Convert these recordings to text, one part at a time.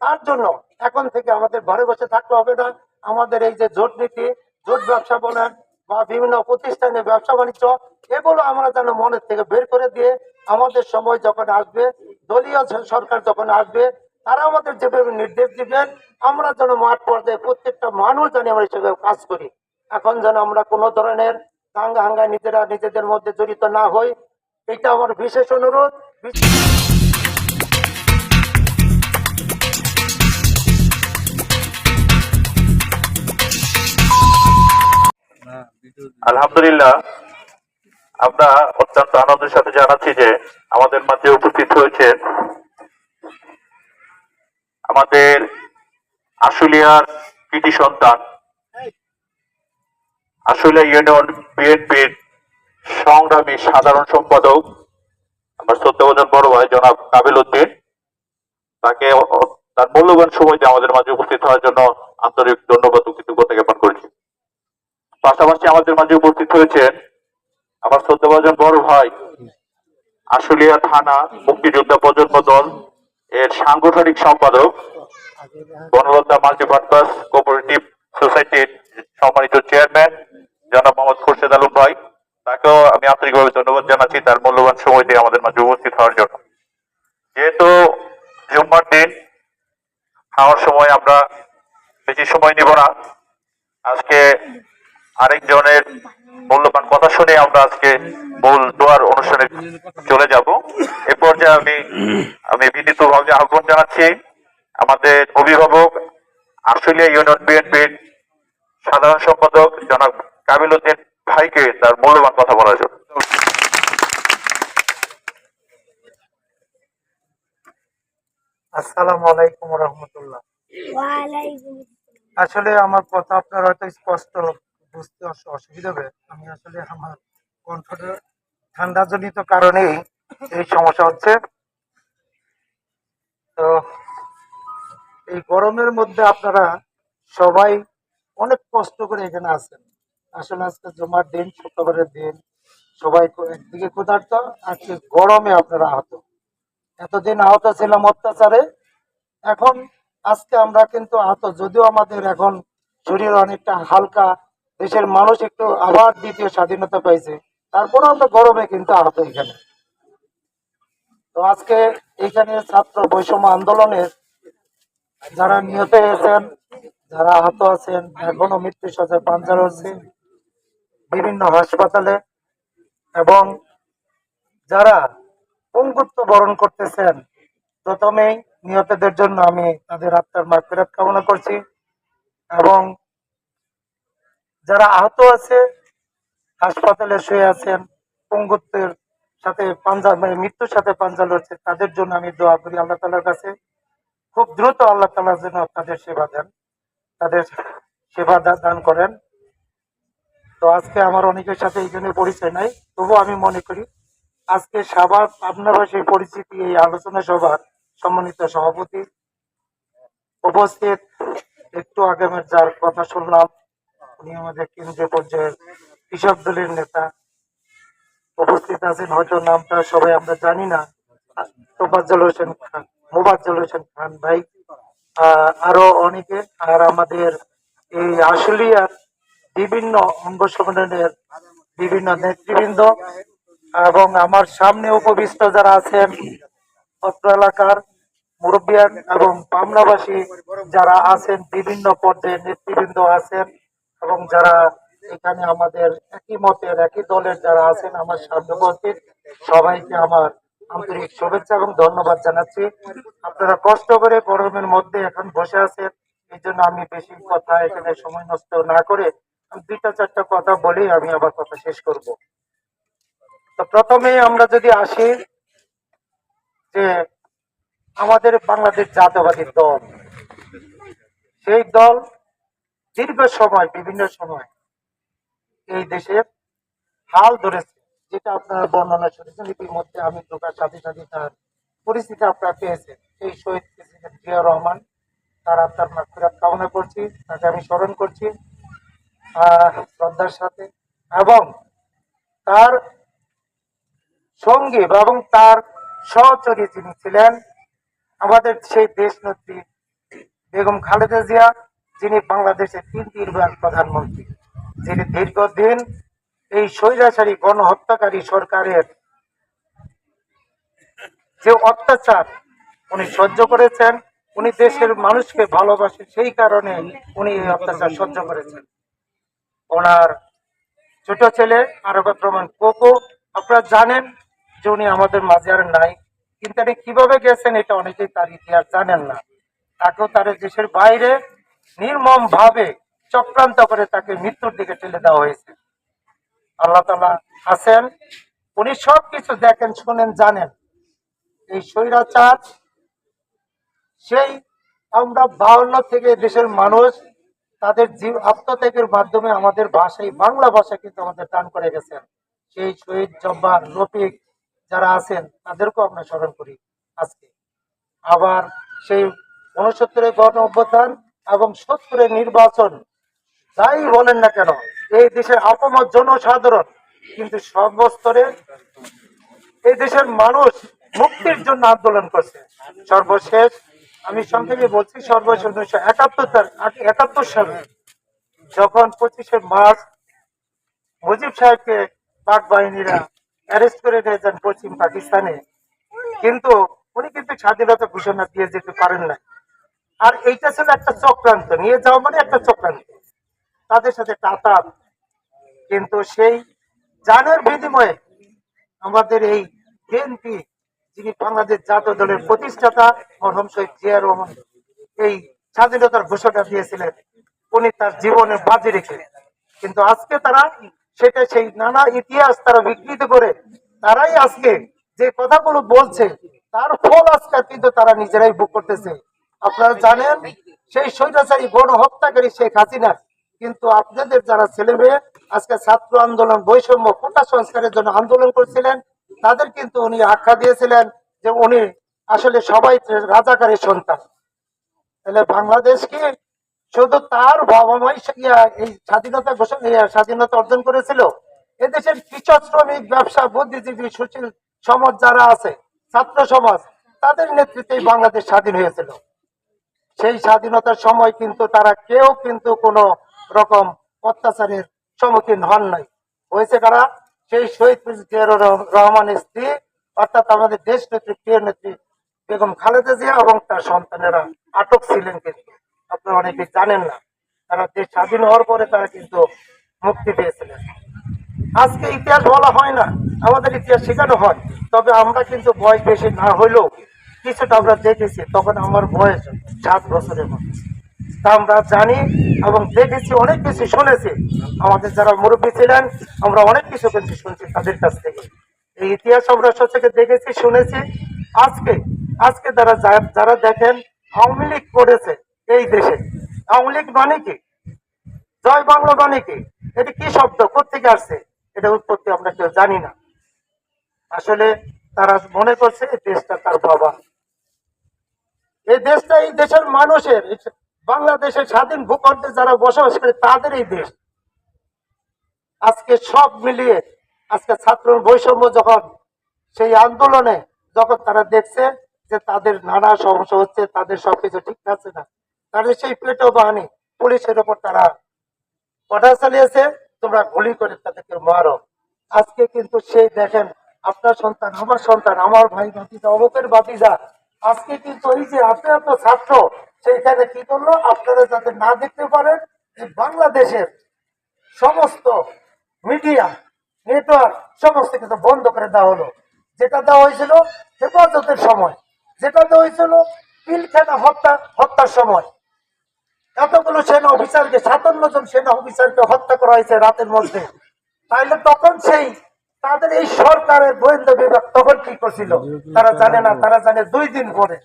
তার জন্য এখন থেকে আমাদের ঘরে বসে থাকতে হবে না। আমাদের এই যে জোট নীতি, জোট ব্যবসা বলেন বা বিভিন্ন প্রতিষ্ঠানে ব্যবসা বাণিজ্য, এগুলো আমরা যেন মনের থেকে বের করে দিয়ে আমাদের সময় যখন আসবে, দলীয় সরকার যখন আসবে, তারা আমাদের যেভাবে নির্দেশ দিবেন, আমরা যেন মাঠ পর্যায়ে প্রত্যেকটা মানুষ যেন আমরা হিসেবে কাজ করি। এখন যেন আমরা কোনো ধরনের দাঙ্গা হাঙ্গা নিজেরা নিজেদের মধ্যে জড়িত না হই, এটা আমার বিশেষ অনুরোধ। আলহামদুলিল্লাহ, আমরা অত্যন্ত আনন্দের সাথে জানাচ্ছি যে আমাদের মাঝে উপস্থিত হয়েছে আমাদের আশুলিয়ার কৃতি সন্তান, আশুলিয়া ইউনিয়ন বিএনপির সংগ্রামী সাধারণ সম্পাদক, আমার শ্রদ্ধাভোজন বড় ভাই জনাব কাবিল উদ্দিন। তাকে তার মূল্যবান সময় আমাদের মাঝে উপস্থিত হওয়ার জন্য আন্তরিক ধন্যবাদ কৃতজ্ঞতা জ্ঞাপন করছি। পাশাপাশি আমাদের মাঝে উপস্থিত হয়েছেন আমার শ্রদ্ধাভাজন বড় ভাই আশুলিয়া থানা মুক্তিযোদ্ধা প্রজন্ম দল এর সাংগঠনিক সম্পাদক বনলতা মাল্টিপারপাস কোঅপারেটিভ সোসাইটির সম্মানিত চেয়ারম্যান, জনাব মোহাম্মদ খুরশেদ আলম ভাই। তাকেও আমি আন্তরিকভাবে ধন্যবাদ জানাচ্ছি তার মূল্যবান সময় দিয়ে আমাদের মাঝে উপস্থিত হওয়ার জন্য। যেহেতু জুম্মার দিন, খাওয়ার সময় আমরা বেশি সময় নিব না আরেকজনের মূল্যবান কথা শুনে আমরা আজকে মূল দোয়ার অনুষ্ঠানে চলে যাব। এ পর্যায়ে আমি আমি বিনীতভাবে আহ্বান জানাচ্ছি আমাদের অভিভাবক আশুলিয়া ইউনিয়ন বিএনপির সাধারণ সম্পাদক জনাব কাবিল উদ্দিন ভাইকে তার মূল্যবান কথা বলার জন্য। আসসালামু আলাইকুম রহমতুল্লাহ। আসলে আমার কথা আপনার হয়তো স্পষ্ট বুঝতে অস- অসুবিধা হবে। আমি আসলে আমার কণ্ঠটা ঠান্ডাজনিত কারণেই এই সমস্যা হচ্ছে। তো এই গরমের মধ্যে আপনারা সবাই অনেক কষ্ট করে এখানে আছেন। আসলে আজকে জমার দিন, শুক্রবারের দিন সবাই একদিকে ক্ষুধার্ত, আজকে গরমে আপনারা আহত। এতদিন আহত ছিলাম অত্যাচারে। এখন আজকে আমরা কিন্তু আহত, যদিও আমাদের এখন শরীর অনেকটা হালকা দেশের মানুষ একটু আবার দ্বিতীয় স্বাধীনতা পাইছে। তারপরে আমরা গরমে কিন্তু আহত এখানে। তো আজকে এখানে ছাত্র বৈষম্য আন্দোলনের যারা নিহত হয়েছেন, যারা আহত আছেন, এখনও মৃত্যু সজ্জায় পাঞ্জার হচ্ছে, বিভিন্ন হাসপাতালে এবং যারা পঙ্গুত্ব বরণ করতেছেন, প্রথমেই নিহতদের জন্য আমি তাদের আত্মার মাগফিরাত কামনা করছি এবং যারা আহত আছে, হাসপাতালে শুয়ে আছেন, পঙ্গুত্বের সাথে পাঞ্জা মানে মৃত্যুর সাথে পাঞ্জা লড়ছে, তাদের জন্য আমি দোয়া করি আল্লাহ তালার কাছে। খুব দ্রুত আল্লাহ তালা যেন তাদের সেবা দেন, তাদের সেবা দান করেন। তো আজকে আমার অনেকের সাথে এই জন্য পরিচয় নাই তবু আমি মনে করি, আজকে সবার আপনারা সেই পরিচিতি এই আলোচনা সভার সম্মানিত সভাপতি উপস্থিত। একটু আগামের যার কথা শুনলাম উনি আমাদের কেন্দ্রীয় পর্যায়ের কৃষক দলের নেতা। উপস্থিত আছেন হয়তো নামটা সবাই আমরা জানি না। তোফাজ্জল হোসেন খান মোবাজ্জল হোসেন খান ভাই আরও অনেকে। আর আমাদের এই আশুলিয়ার বিভিন্ন অঙ্গ সংগঠনের বিভিন্ন নেতৃবৃন্দ এবং আমার সামনে উপবিষ্ট যারা আছেন অত্র এলাকার মুরব্বিয়ান এবং পামনাবাসী যারা আছেন, বিভিন্ন পর্যায়ে নেতৃবৃন্দ আছেন। এবং যারা এখানে আমাদের একই মতের, একই দলের যারা আছেন, আমার উপস্থিত, সবাইকে আমার আন্তরিক শুভেচ্ছা এবং ধন্যবাদ জানাচ্ছি। আপনারা কষ্ট করে গরমের মধ্যে এখন বসে আছেন, এই জন্য আমি বেশি কথা এখানে সময় নষ্ট না করে দুইটা, চারটা কথা বলেই আমি আবার কথা শেষ করব। তো প্রথমে আমরা যদি আসি যে আমাদের বাংলাদেশ জাতীয়বাদী দল। সেই দল দীর্ঘ সময়, বিভিন্ন সময় এই দেশের হাল ধরেছে, যেটা আপনারা বর্ণনা শুনেছেন, ইতিমধ্যে আমি ঢোকার সাথে সাথে তার পরিস্থিতি আপনারা পেয়েছেন। সেই শহীদ প্রেসিডেন্ট জিয়া রহমান, তার আত্মার মাগফিরাত কামনা করছি, তাকে আমি স্মরণ করছি শ্রদ্ধার সাথে, এবং তার সঙ্গী এবং তার সহচরী যিনি ছিলেন, আমাদের সেই দেশ নেত্রী বেগম খালেদা জিয়া যিনি বাংলাদেশের তিনটিবার প্রধানমন্ত্রী, যিনি দীর্ঘদিন এই স্বৈরাচারী গণহত্যাকারী সরকারের যে অত্যাচার উনি সহ্য করেছেন, উনি দেশের মানুষকে ভালোবাসে, সেই কারণে উনি এই অত্যাচার সহ্য করেছেন। ওনার ছোট ছেলে আরব রহমান কোকো আপনারা জানেন যে উনি আমাদের মাঝে আর নাই, কিন্তু কীভাবে গেছেন এটা অনেকেই তার ইতিহাস জানেন না। তাকেও তার দেশের বাইরে নির্মম ভাবে চক্রান্ত করে তাকে মৃত্যুর দিকে ঠেলে দেওয়া হয়েছে। আল্লাহ তালা আছেন, উনি সব কিছু দেখেন, শুনেন, জানেন। এই স্বৈরাচার, সেই আমরা বাউন্ন থেকে দেশের মানুষ, তাদের জীব, আত্মত্যাগের মাধ্যমে আমাদের ভাষায়, বাংলা ভাষা কিন্তু আমাদের দান করে গেছেন। সেই শহীদ জব্বার রফিক যারা আছেন, তাদেরকেও আমরা স্মরণ করি আজকে। আবার সেই উনসত্তরের গণ অভ্যুত্থান এবং সত্তরের নির্বাচন, যাই বলেন না কেন, এই দেশের আপমত জনসাধারণ, কিন্তু সর্বস্তরে এই দেশের মানুষ মুক্তির জন্য আন্দোলন করছে। সর্বশেষ, আমি সংক্ষেপে বলছি, সর্বশেষ উনিশশো একাত্তর একাত্তর সালে যখন পঁচিশে মার্চ মুজিব সাহেবকে পাক বাহিনীরা অ্যারেস্ট করে নিয়ে যান পশ্চিম পাকিস্তানে, কিন্তু উনি কিন্তু স্বাধীনতা ঘোষণা দিয়ে যেতে পারেন না আর এইটা ছিল একটা চক্রান্ত। নিয়ে যাওয়া মানে একটা চক্রান্ত। তাদের সাথে টাতাল কিন্তু সেই জানের বিনিময়ে আমাদের এই বিএনপি যিনি বাংলাদেশ জাতীয় দলের প্রতিষ্ঠাতা, মরহম শহীদ জিয়া রহমান, এই স্বাধীনতার ঘোষণা দিয়েছিলেন। উনি তার জীবনে বাজি রেখে কিন্তু আজকে তারা সেটা সেই নানা ইতিহাস তারা বিকৃত করে, তারাই আজকে যে কথাগুলো বলছে, তার ফল আজকে কিন্তু তারা নিজেরাই ভোগ করতেছে। আপনারা জানেন, সেই স্বৈরাচারী গণহত্যাকারী শেখ হাসিনা। কিন্তু আপনাদের যারা ছেলে মেয়ে আজকে ছাত্র আন্দোলন, বৈষম্য, কোটা সংস্কারের জন্য আন্দোলন করছিলেন, তাদের কিন্তু উনি আখ্যা দিয়েছিলেন যে উনি আসলে সবাই রাজাকারের সন্তান। তাহলে বাংলাদেশ কি শুধু তার বাবা মাই এই স্বাধীনতা ঘোষণা স্বাধীনতা অর্জন করেছিল? এদেশের কৃষক, শ্রমিক, ব্যবসা, বুদ্ধিজীবী, সুশীল সমাজ যারা আছে, ছাত্র সমাজ, তাদের নেতৃত্বে বাংলাদেশ স্বাধীন হয়েছিল। সেই স্বাধীনতার সময় কিন্তু তারা কেউ কিন্তু কোনো রকম অত্যাচারের সম্মুখীন হন নাই। হয়েছে কারা? সেই শহীদ রহমানের স্ত্রী, অর্থাৎ আমাদের দেশ নেত্রী প্রিয় নেত্রী? বেগম খালেদা জিয়া এবং তার সন্তানেরা আটক ছিলেন কিন্তু আপনারা অনেকে জানেন না, তারা দেশ স্বাধীন হওয়ার পরে তারা কিন্তু মুক্তি পেয়েছিলেন। আজকে ইতিহাস বলা হয় না, আমাদের ইতিহাস শেখানো হয়। তবে আমরা কিন্তু বয়স বেশি না হইলেও কিছুটা আমরা দেখেছি, তখন আমার বয়স সাত বছরের মতো। তা আমরা জানি এবং দেখেছি, অনেক কিছু শুনেছি। আমাদের যারা মুরব্বী ছিলেন, আমরা অনেক কিছু কিন্তু শুনছি তাদের কাছ থেকে। এই ইতিহাস আমরা সত্যি দেখেছি, শুনেছি। আজকে আজকে যারা যারা দেখেন, আওয়ামী লীগ করেছে এই দেশে। আওয়ামী লীগ মানে কি? জয় বাংলা মানে কি? এটা কি শব্দ? কোথেকে আসছে? এটা উৎপত্তি আমরা কেউ জানি না। আসলে তারা মনে করছে, এই দেশটা তার বাবা। এই দেশটা এই দেশের মানুষের বাংলাদেশের স্বাধীন ভূখণ্ডে যারা বসবাস করে তাদের এই দেশ। আজকে সব মিলিয়ে, আজকে ছাত্র বৈষম্য যখন সেই আন্দোলনে যখন তারা দেখছে যে তাদের নানা সমস্যা হচ্ছে, তাদের সবকিছু ঠিক আছে না, তাদের সেই পেটো বাহিনী, পুলিশের ওপর তারা অর্ডার চালিয়েছে, তোমরা গুলি করে তাদেরকে মারো। আজকে কিন্তু সেই দেখেন, আপনার সন্তান, আমার সন্তান, আমার ভাই ভাতিজা অবকের ভাতিজা আজকে কিন্তু এই যে আপনি এত ছাত্র, সেইখানে কি করল? আপনারা যাতে না দেখতে পারেন এই বাংলাদেশের সমস্ত মিডিয়া, নেটওয়ার্ক সমস্ত কিছু বন্ধ করে দেওয়া হলো। যেটা দেওয়া হয়েছিল হেফাজতের সময়, যেটা দেওয়া হয়েছিল পিলখানা হত্যা, হত্যার সময়। এতগুলো সেনা অফিসারকে, সাতান্ন জন সেনা অফিসারকে হত্যা করা হয়েছে রাতের মধ্যে। তাইলে তখন সেই তাদের এই সরকারের গোয়েন্দা বিভাগ তখন কি করছিল? তারা জানে না, তারা জানে দুই দিন পরে।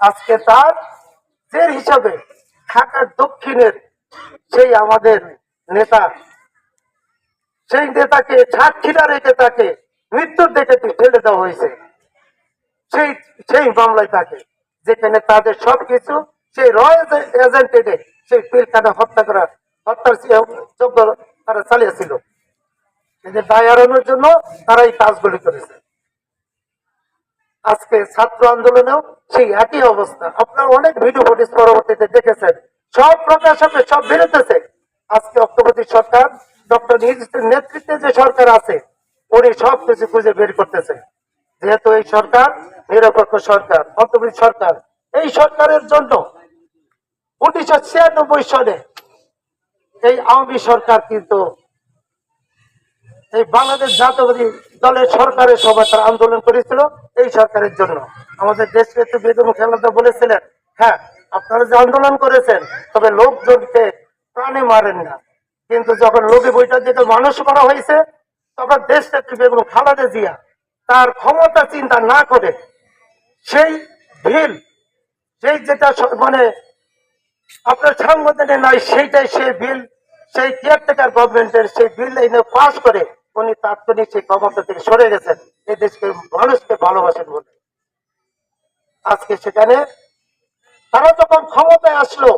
আজকে তার জের হিসাবে ঢাকার দক্ষিণের সেই আমাদের নেতা, সেই নেতাকে সাক্ষীরা রেখে তাকে মৃত্যুর দিকে ঠেলে দেওয়া হয়েছে। সেই সেই মামলায় তাকে, যেখানে তাদের সবকিছু, সেই রয় এজেন্টেডে সেই পিলখানা হত্যা করা হত্যার যোগ্য তারা চালিয়েছিল। এদের দায় জন্য তারা এই কাজগুলি করেছে। আজকে ছাত্র আন্দোলনেও সেই একই অবস্থা। আপনারা অনেক ভিডিও ফুটেজ পরবর্তীতে দেখেছেন। সব প্রকাশ হবে সব বেরোতেছে। আজকে অক্টোবরী সরকার, ডক্টর নেতৃত্বে যে সরকার আছে, উনি সব কিছু খুঁজে বের করতেছে। যেহেতু এই সরকার নিরপেক্ষ সরকার অন্তর্বর্তী সরকার, এই সরকারের জন্য উনিশশো ছিয়ানব্বই সালে এই আওয়ামী সরকার কিন্তু এই বাংলাদেশ জাতীয়বাদী দলের সরকারের সময় তারা আন্দোলন করেছিল এই সরকারের জন্য। আমাদের দেশকে বেগম খেলাদা বলেছিলেন হ্যাঁ আপনারা যে আন্দোলন করেছেন, তবে লোকজনকে প্রাণে মারেন না। কিন্তু যখন লোকে বইটা যেটা মানুষ করা হয়েছে, তখন দেশ নেত্রী বেগম খালাদা জিয়া, তার ক্ষমতা চিন্তা না করে সেই ভিল, সেই যেটা মানে আপনার সংগঠনে নাই, সেইটাই সেই বিল সেই কেয়ারটেকার গভর্নমেন্টের সেই বিল এনে পাস করে উনি তাৎক্ষণিক সেই ক্ষমতা থেকে সরে গেছেন। এই দেশকে মানুষকে ভালোবাসেন বলে। আজকে সেখানে তারা যখন ক্ষমতায় আসলো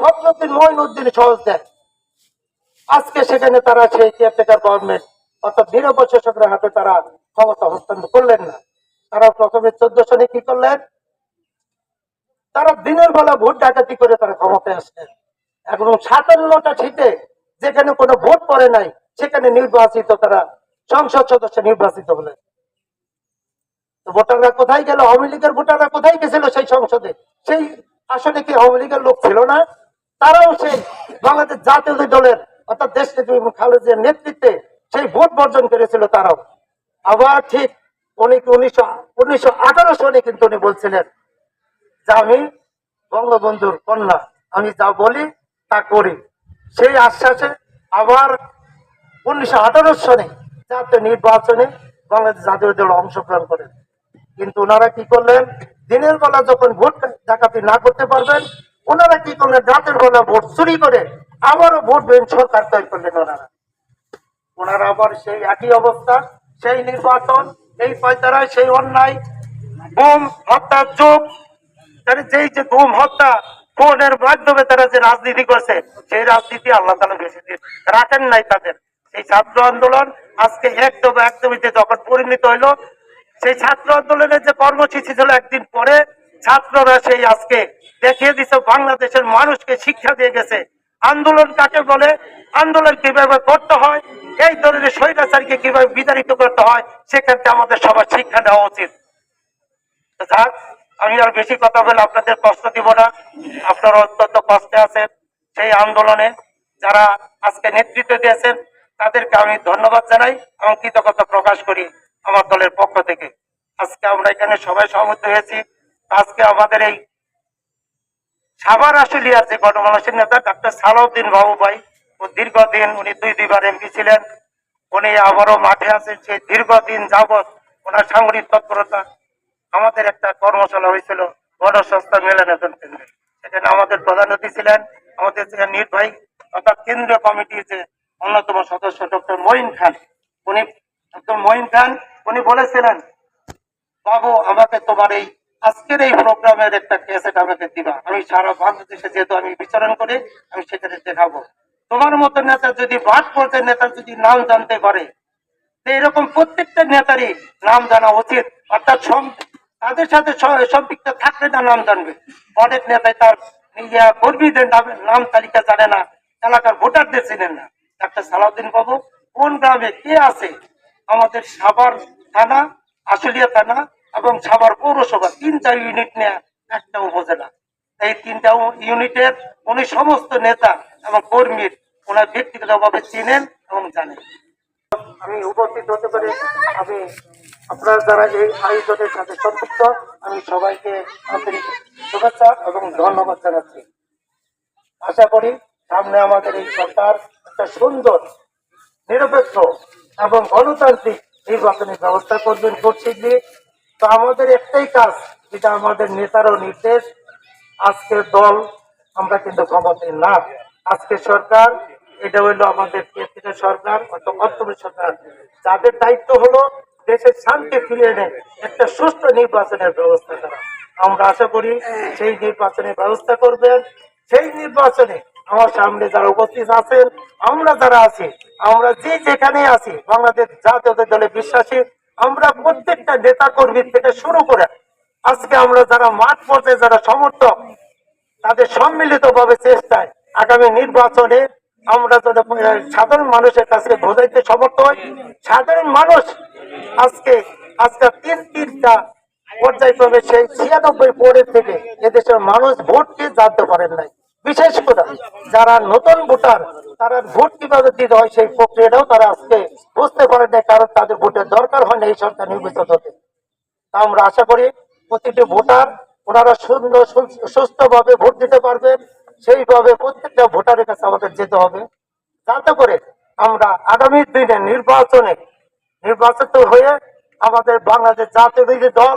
ফখরুদ্দিন মঈনুদ্দিন সহজ দেয় আজকে সেখানে তারা সেই কেয়ারটেকার গভর্নমেন্ট অর্থাৎ নিরপেক্ষ সরকারের হাতে তারা ক্ষমতা হস্তান্তর করলেন না। তারা প্রথমে চোদ্দ সনে কি করলেন? তারা দিনের বেলা ভোট ডাকাতি করে তারা ক্ষমতায় আসলেন। এখন সাতান্নটা সিটে যেখানে কোনো ভোট পড়ে নাই সেখানে নির্বাচিত তারা সংসদ সদস্য নির্বাচিত হলেন। ভোটাররা কোথায় গেল? আওয়ামী লীগের ভোটাররা কোথায় গেছিল সেই সংসদে? সেই আসলে কি আওয়ামী লীগের লোক ছিল না? তারাও সেই বাংলাদেশ জাতীয় দলের, অর্থাৎ দেশ নেত্রী খালেদের নেতৃত্বে সেই ভোট বর্জন করেছিল তারাও। আবার ঠিক উনি উনিশশো উনিশশো আঠারো সনে কিন্তু উনি বলছিলেন যে আমি বঙ্গবন্ধুর কন্যা, আমি যা বলি তা করি। সেই আশ্বাসে আবার উনিশশো আঠারো সনে জাতীয় নির্বাচনে বাংলাদেশ জাতীয় দল অংশগ্রহণ করেন। কিন্তু ওনারা কি করলেন? দিনের বেলা যখন ভোট ডাকাতি না করতে পারবেন, ওনারা কি করলেন? রাতের বেলা ভোট চুরি করে আবারও ভোট সরকার তৈরি করলেন ওনারা। ওনারা আবার সেই একই অবস্থা, সেই নির্বাচন, এই পয়তারায় সেই অন্যায়, বোম হত্যার যুগ তারা যেই যে গুম হত্যা, ফোনের মাধ্যমে তারা যে রাজনীতি করছে, সেই রাজনীতি আল্লাহ তালা বেশি দিন রাখেন নাই তাদের। সেই ছাত্র আন্দোলন আজকে একদম একদমিতে যখন পরিণত হইল, সেই ছাত্র আন্দোলনের যে কর্মসূচি ছিল একদিন পরে ছাত্ররা সেই আজকে দেখিয়ে দিছে, বাংলাদেশের মানুষকে শিক্ষা দিয়ে গেছে। আন্দোলন কাকে বলে? আন্দোলন কীভাবে করতে হয়? এই ধরনের স্বৈরাচারীকে কীভাবে বিতাড়িত করতে হয়? সেক্ষেত্রে আমাদের সবার শিক্ষা দেওয়া উচিত। যাক, আমি আর বেশি কথা বলে আপনাদের কষ্ট দিব না। আপনারা অত্যন্ত কষ্টে আছেন সেই আন্দোলনে। যারা আজকে নেতৃত্ব দিয়েছেন তাদেরকে আমি ধন্যবাদ জানাই এবং কৃতজ্ঞতা প্রকাশ করি আমার দলের পক্ষ থেকে। আজকে আমরা এখানে সবাই সহমত হয়েছি। আজকে আমাদের এই সাভার আশুলিয়ার যে গণমানুষের নেতা, ডাক্তার সালাউদ্দিন বাবু ভাই দীর্ঘদিন উনি দুই, দুইবার এমপি ছিলেন। উনি আবারও মাঠে আছেন। সেই দীর্ঘদিন যাবৎ ওনার সাংগঠনিক তৎপরতা আমাদের একটা কর্মশালা হয়েছিল গণসংস্থা মিলনায়তন কেন্দ্রে। সেখানে আমাদের প্রধান অতিথি ছিলেন, আমাদের নির্বাহী অর্থাৎ কেন্দ্রীয় কমিটির যে অন্যতম সদস্য ডক্টর মঈন খান। উনি, ডক্টর মঈন খান, উনি বলেছিলেন, বাবু, আমাকে তোমার এই আজকের এই প্রোগ্রামের একটা ক্যাসেট আমাকে দিবা। আমি সারা বাংলাদেশে যেহেতু আমি বিচরণ করি, আমি সেখানে দেখাবো। তোমার মতো নেতা যদি বাদ পর্যায়ের নেতার যদি নাম জানতে পারে এরকম প্রত্যেকটা নেতারই নাম জানা উচিত। অর্থাৎ তাদের সাথে সম্পৃক্ত থাকলে না নাম জানবে। অনেক নেতাই তার কর্মীদের নাম তালিকা জানে না, এলাকার ভোটারদের চেনেন না। ডাক্তার সালাউদ্দিন বাবু, কোন গ্রামে কে আছে? আমাদের সাভার থানা, আশুলিয়া থানা এবং সাভার পৌরসভা তিনটা ইউনিট নিয়ে একটা উপজেলা। এই তিনটা ইউনিটের উনি সমস্ত নেতা এবং কর্মীর ওনার ব্যক্তিগতভাবে চিনেন এবং জানেন। আমি উপস্থিত হতে পারি আমি আপনারা যারা এই আয়োজনের সাথে সম্পৃক্ত। আমি সবাইকে আন্তরিক শুভেচ্ছা এবং ধন্যবাদ জানাচ্ছি। আশা করি সামনে আমাদের এই সরকার একটা সুন্দর, নিরপেক্ষ এবং গণতান্ত্রিক নির্বাচনের ব্যবস্থা করবেন শীঘ্রই তো আমাদের একটাই কাজ, যেটা আমাদের নেতারও নির্দেশ আজকের দল আমরা কিন্তু ক্ষমতায় না। আজকে সরকার, এটা হইল আমাদের কেন্দ্রীয় সরকার অর্থনৈতিক সরকার। যাদের দায়িত্ব হলো দেশের শান্তি ফিরিয়ে এনে একটা সুস্থ নির্বাচনের ব্যবস্থা করা। আমরা আশা করি সেই নির্বাচনের ব্যবস্থা করবেন। সেই নির্বাচনে আমার সামনে যারা উপস্থিত আছেন আমরা যারা আছি আমরা যে যেখানে আছি বাংলাদেশ জাতীয় দলে বিশ্বাসী আমরা প্রত্যেকটা নেতা কর্মী থেকে শুরু করে আজকে আমরা যারা মাঠ পর্যায়ে যারা সমর্থক তাদের সম্মিলিত ভাবে চেষ্টায় আগামী নির্বাচনে আমরা আহ, সাধারণ মানুষের কাছে বোঝাইতে সমর্থ হই। সাধারণ মানুষ আজকে আজকে তিন তিনটা পর্যায়ক্রমে সেই ছিয়ানব্বই বোর্ডের থেকে এদেশের মানুষ ভোটকে জানতে পারেন নাই। বিশেষ করে যারা নতুন ভোটার, তারা ভোট কীভাবে দিতে হয় সেই প্রক্রিয়াটাও তারা আজকে বুঝতে পারেন না কারণ তাদের ভোটের দরকার হয় না এই সরকার নির্বাচিত হতে। তা আমরা আশা করি প্রতিটি ভোটার, ওনারা সুন্দর সুস্থ ভাবে ভোট দিতে পারবেন। সেইভাবে প্রত্যেকটা ভোটারের কাছে আমাদের যেতে হবে। যাতে করে আমরা আগামী দিনে নির্বাচনে নির্বাচিত হয়ে আমাদের বাংলাদেশ জাতীয় দল,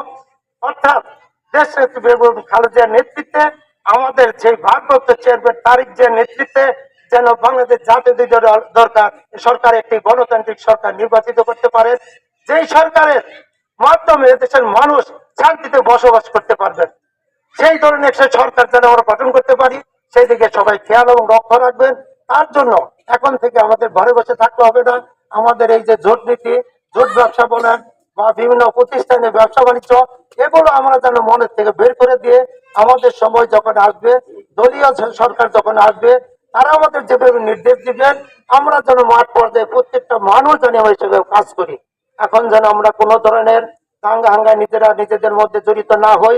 অর্থাৎ দেশ নেত্রী খালেদার নেতৃত্বে আমাদের সেই ভারপ্রাপ্ত চেয়ারম্যান তারিক যে নেতৃত্বে যেন বাংলাদেশ দল দরকার সরকার একটি গণতান্ত্রিক সরকার নির্বাচিত করতে পারে, যেই সরকারের মাধ্যমে দেশের মানুষ শান্তিতে বসবাস করতে পারবেন, সেই ধরনের একটা সরকার যেন আমরা গঠন করতে পারি, সেই দিকে সবাই খেয়াল এবং লক্ষ্য রাখবেন। তার জন্য এখন থেকে আমাদের ঘরে বসে থাকতে হবে না। আমাদের এই যে জোট নীতি, জোট ব্যবসা বলেন বা বিভিন্ন প্রতিষ্ঠানে ব্যবসা বাণিজ্য, এগুলো আমরা যেন মনের থেকে বের করে দিয়ে আমাদের সময় যখন আসবে, দলীয় সরকার যখন আসবে, তারা আমাদের যেভাবে নির্দেশ দিবেন, আমরা যেন মাঠ পর্যায়ে প্রত্যেকটা মানুষ যেন আমরা হিসেবে কাজ করি। এখন যেন আমরা কোনো ধরনের দাঙ্গা হাঙ্গা নিজেরা নিজেদের মধ্যে জড়িত না হই,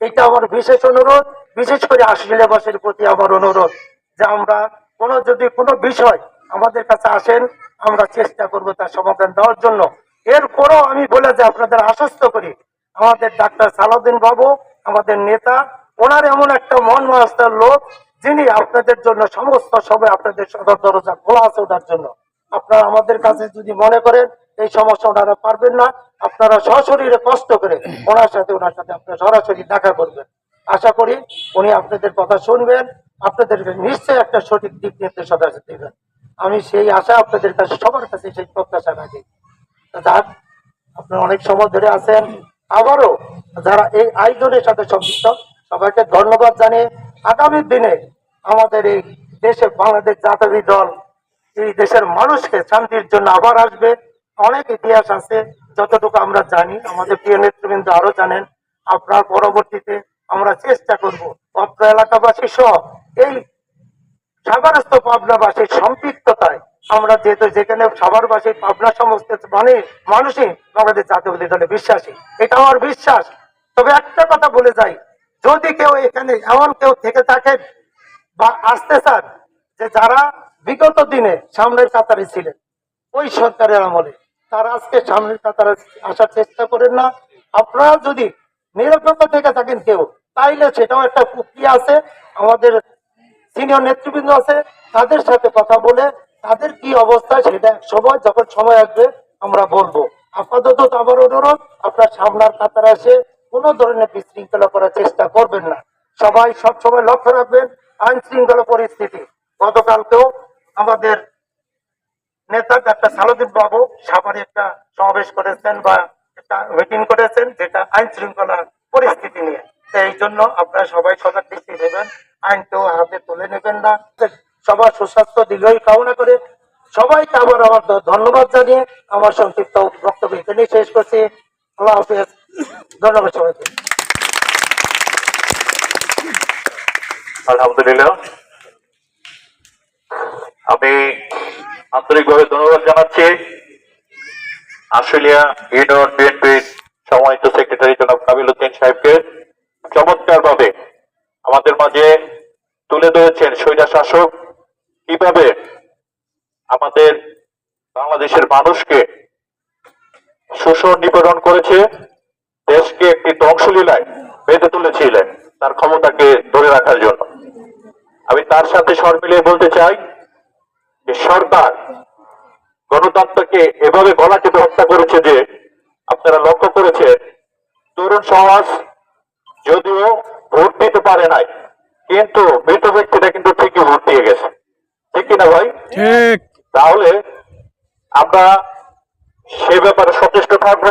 এটা আমার বিশেষ অনুরোধ। বিশেষ করে আশিলেবাসের প্রতি আমার অনুরোধ যে আমরা কোনো যদি কোনো বিষয় আমাদের কাছে আসেন, আমরা চেষ্টা করব তার সমাধান দেওয়ার জন্য। এরপরও আমি বলে যে আপনাদের আশ্বস্ত করি, আমাদের ডাক্তার সালাউদ্দিন বাবু, আমাদের নেতা, ওনার এমন একটা মন মাস্টার লোক যিনি আপনাদের জন্য সমস্ত সময় আপনাদের সদর দরজা খোলা আছে ওনার জন্য। আপনারা আমাদের কাছে যদি মনে করেন, এই সমস্যা ওনারা পারবেন না। আপনারা সশরীরে কষ্ট করে ওনার সাথে ওনার সাথে আপনারা সরাসরি দেখা করবেন। আশা করি উনি আপনাদের কথা শুনবেন আপনাদের নিশ্চয়ই একটা সঠিক দিক নির্দেশনা দেবেন। আমি সেই আশা আপনাদের কাছে, সবার কাছে সেই প্রত্যাশা রাখি। যাক আপনারা অনেক সময় ধরে আছেন। আবারও যারা এই আয়োজনের সাথে সম্পৃক্ত, সবাইকে ধন্যবাদ জানিয়ে আগামী দিনে আমাদের এই দেশে বাংলাদেশ জাতীয় দল, এই দেশের মানুষকে শান্তির জন্য আবার আসবে। অনেক ইতিহাস আছে, যতটুকু আমরা জানি। আমাদের প্রিয় নেতৃবৃন্দ আরও জানেন। আপনার পরবর্তীতে আমরা চেষ্টা করব অত্র এলাকাবাসী সহ এই সাগরস্থ পাবনাবাসীর সম্পৃক্ততায় আমরা যেহেতু যেখানে সাগরবাসী পাবনা সমস্ত মানে মানুষই বাংলাদেশ জাতীয়বাদী দলে বিশ্বাসী। এটা আমার বিশ্বাস। তবে একটা কথা বলে যাই, যদি কেউ এখানে এমন কেউ থেকে থাকেন বা আসতে চান যে যারা বিগত দিনে সামনের কাতারে ছিলেন, ওই সরকারের আমলে তারা আজকে সামনের কাতারে আসার চেষ্টা করেন না। আপনারা যদি নিরপেক্ষ থেকে থাকেন কেউ, তাইলে সেটাও একটা প্রক্রিয়া আছে। আমাদের সিনিয়র নেতৃবৃন্দ আছে, তাদের সাথে কথা বলে তাদের কি অবস্থা সেটা এক সময় যখন সময় আসবে, আমরা বলব। আপাতত আমার অনুরোধ, আপনার সামনার কাতারে এসে কোনো ধরনের বিশৃঙ্খলা করার চেষ্টা করবেন না। সবাই সব সময় লক্ষ্য রাখবেন আইন শৃঙ্খলা পরিস্থিতি। গতকালকেও আমাদের নেতা ডাক্তার সালুদ্দিন বাবু সাভারে একটা সমাবেশ করেছেন বা একটা মিটিং করেছেন, যেটা আইন শৃঙ্খলা পরিস্থিতি নিয়ে। এই জন্য আপনারা সবাই সজাগ দৃষ্টি দেবেন, আইনকেও হাতে তুলে নেবেন না। সবার সুস্বাস্থ্য দীর্ঘই কামনা করে সবাইকে আবার আমার ধন্যবাদ জানিয়ে আমার সংক্ষিপ্ত বক্তব্য এখানেই শেষ করছি। আল্লাহ হাফিজ। ধন্যবাদ সবাইকে। আমি আন্তরিকভাবে ধন্যবাদ জানাচ্ছি। সেক্রেটারি উদ্দিন সাহেবকে। চমৎকার ভাবে আমাদের মাঝে তুলে ধরেছেন স্বৈরা শাসক কীভাবে আমাদের বাংলাদেশের মানুষকে শোষণ নিপীড়ন করেছে, দেশকে একটি ধ্বংসলীলায় বেঁধে তুলেছিলেন তার ক্ষমতাকে ধরে রাখার জন্য। আমি তার সাথে স্বর মিলিয়ে বলতে চাই যে সরকার গণতন্ত্রকে এভাবে গলা চেপে হত্যা করেছে যে আপনারা লক্ষ্য করেছেন, তরুণ সমাজ যদিও ভোট দিতে পারে নাই, কিন্তু মৃত ব্যক্তিটা কিন্তু ঠিকই ভোট দিয়ে গেছে। ঠিক কিনা ভাই? ঠিক। তাহলে আমরা সে ব্যাপারে সচেষ্ট থাকব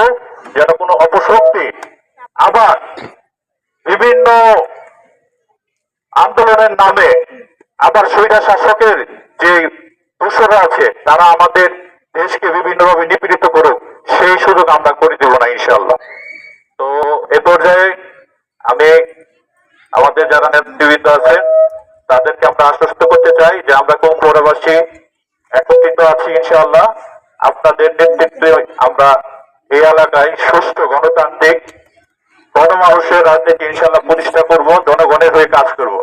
যেন কোনো অপশক্তি আবার বিভিন্ন আন্দোলনের নামে আবার স্বৈরা শাসকের যে দোষরা আছে তারা আমাদের দেশকে বিভিন্নভাবে নিপীড়িত করুক সেই সুযোগ আমরা করে দিব না ইনশাল্লাহ তো এ পর্যায়ে আমি আমাদের যারা নেতৃবৃন্দ আছেন তাদেরকে আমরা আশ্বস্ত করতে চাই যে আমরা কুম্ভরাবাসী একত্রিত আছি ইনশাআল্লাহ। আপনাদের নেতৃত্বে আমরা এই এলাকায় সুষ্ঠু গণতান্ত্রিক গণমানুষের রাজনীতি ইনশাআল্লাহ প্রতিষ্ঠা করব, জনগণের হয়ে কাজ করব।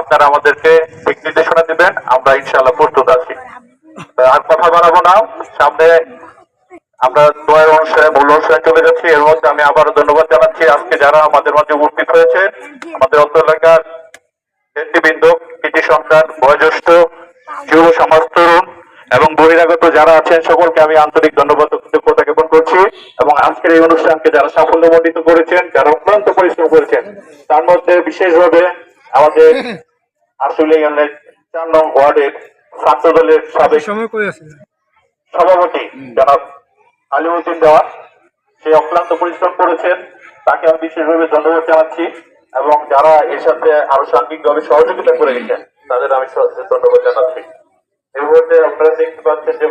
আপনারা আমাদেরকে দিক নির্দেশনা দিবেন, আমরা ইনশাআল্লাহ প্রস্তুত আছি। আর কথা বাড়াবো না, সামনে আমরা দোয়ের অনুষ্ঠানে মূল অনুষ্ঠানে চলে যাচ্ছি, এর মধ্যে আমি আবারও ধন্যবাদ জানাচ্ছি। আজকে যারা আমাদের মাঝে উপস্থিত হয়েছে আমাদের অত্র এলাকার নেতৃবৃন্দ কৃতি সন্তান বয়োজ্যেষ্ঠ যুব সমাজ তরুণ এবং বহিরাগত যারা আছেন সকলকে আমি আন্তরিক ধন্যবাদ কৃতজ্ঞতা জ্ঞাপন করছি এবং আজকের এই অনুষ্ঠানকে যারা সাফল্যমণ্ডিত করেছেন যারা অক্লান্ত পরিশ্রম করেছেন তার মধ্যে বিশেষভাবে আমাদের আসলে চার নং ওয়ার্ডের ছাত্র দলের সাবেক আছে? সভাপতি জনাব আলিমুদ্দিন দেওয়ান সে অক্লান্ত পরিশ্রম করেছেন তাকে আমি বিশেষভাবে ধন্যবাদ জানাচ্ছি। এবং যারা এর সাথে আরও সাংঘিকভাবে সহযোগিতা করে গেছেন, তাদের আমি ধন্যবাদ জানাচ্ছি। এই মুহূর্তে আপনারা দেখতে পাচ্ছেন যে